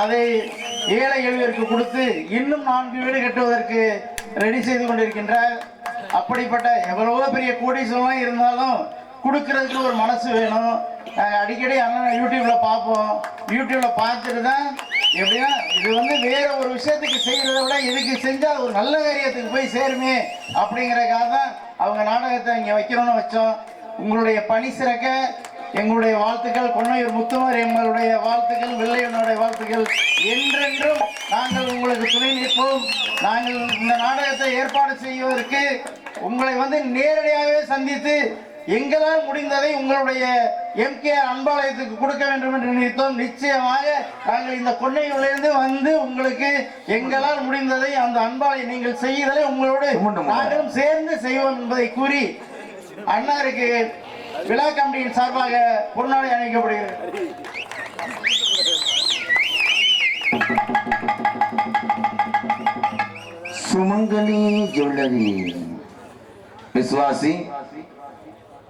அதை ஏழை எளியருக்கு கொடுத்து இன்னும் நான்கு வீடு கட்டுவதற்கு ரெடி செய்து கொண்டிருக்கின்றார். அப்படிப்பட்ட எவ்வளவோ பெரிய கோடீஸ்வரம் இருந்தாலும் கொடுக்கறதுக்கு ஒரு மனசு வேணும். நாங்கள் அடிக்கடி அண்ணன் யூடியூப்ல பார்ப்போம். யூடியூப்ல பார்த்துட்டு தான் எப்படின்னா இது வந்து வேற ஒரு விஷயத்துக்கு செய்யறதை விட இதுக்கு செஞ்சா ஒரு நல்ல காரியத்துக்கு போய் சேருமே அப்படிங்கிறக்காக தான் அவங்க நாடகத்தை இங்கே வைக்கணும்னு வச்சோம். உங்களுடைய பணி சிறக்க எங்களுடைய வாழ்த்துக்கள் கொன்னையூர் முத்துமார் எங்களுடைய வாழ்த்துக்கள் வெள்ளையனுடைய வாழ்த்துக்கள். என்றென்றும் நாங்கள் உங்களுக்கு துணை நிற்போம். நாங்கள் இந்த நாடகத்தை ஏற்பாடு செய்வதற்கு உங்களை வந்து நேரடியாகவே சந்தித்து எங்களால் முடிந்ததை உங்களுடைய எம்கேஆர் அன்பாலயத்துக்கு கொடுக்க வேண்டும் என்று நினைத்தோம். நிச்சயமாக நாங்கள் இந்த கொன்னையூரிலிருந்து வந்து உங்களுக்கு எங்களால் முடிந்ததை அந்த அன்பாலை நீங்கள் செய்ததை உங்களோடு நாங்களும் சேர்ந்து செய்வோம் என்பதை கூறி அண்ணாருக்கு விழா கமிட்டியின் சார்பாக பொருளாளி அணிக்கப்படுகிறது சுமங்கலி ஜுவல்லரி. விசுவாசி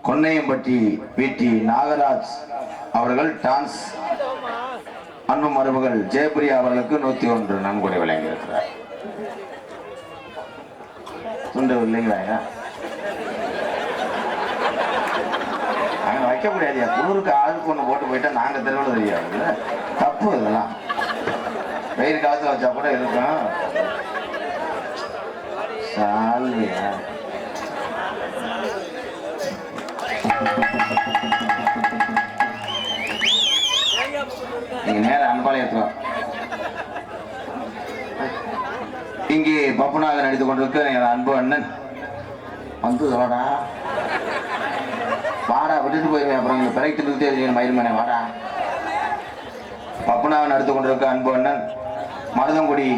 கொன்னையம்பட்டி பிடி நாகராஜ் அவர்கள் டான்ஸ் அன்பு மருமகள் ஜெயபிரியா அவர்களுக்கு நூத்தி ஒன்று நன்கொடை வழங்கியிருக்கிறார். துண்டு இல்லைங்களா வைக்க முடியாது. குளிருக்கு ஆளுக்கு ஒன்று போட்டு போயிட்டா நாங்கள் தெருவில் தெரியாது தப்பு இதெல்லாம் வெயில் காலத்தில் வச்சா கூட இருக்கும். சால்வியா நீங்க நேர அன்பாளையத்துவம் இங்கே பப்புனாக நடித்து கொண்டிருக்க என் அன்பு அண்ணன். வந்து சொல்லடா. விட்டுட்டு போயிருவேன். அப்புறம் இங்க பிறகு நிறுத்தி மயில்மனை வாடா. பப்புனாவை நடத்து கொண்டிருக்க அன்பு அண்ணன் மருதங்குடி.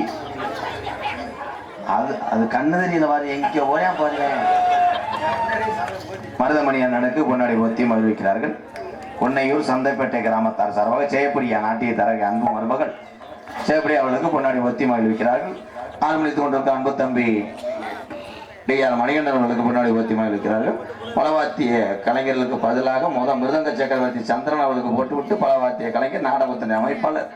அது அது கண்ணு தெரியல பாரு எங்க ஓயா பாருங்க. மருதமணி அண்ணனுக்கு பொன்னாடி ஒத்தி மகிழ்விக்கிறார்கள் பொன்னையூர் சந்தைப்பேட்டை கிராமத்தார் சார்பாக ஜெயப்பிரியா நாட்டிய தரக அன்பு மருமகள் ஜெயப்பிரியா அவர்களுக்கு பொன்னாடி ஒத்தி மகிழ்விக்கிறார்கள் ஆரம்பித்துக் கொண்டிருக்க அன்பு தம்பி டி மணிகண்டன் அவர்களுக்கு முன்னாடி ஒத்தி இருக்கிறார்கள். பலவாத்திய கலைஞர்களுக்கு பதிலாக முதல் மிருதங்க சக்கரவர்த்தி சந்திரன் அவர்களுக்கு போட்டுவிட்டு பலவாத்திய கலைஞர் நாடகத்தின் அமைப்பாளர்.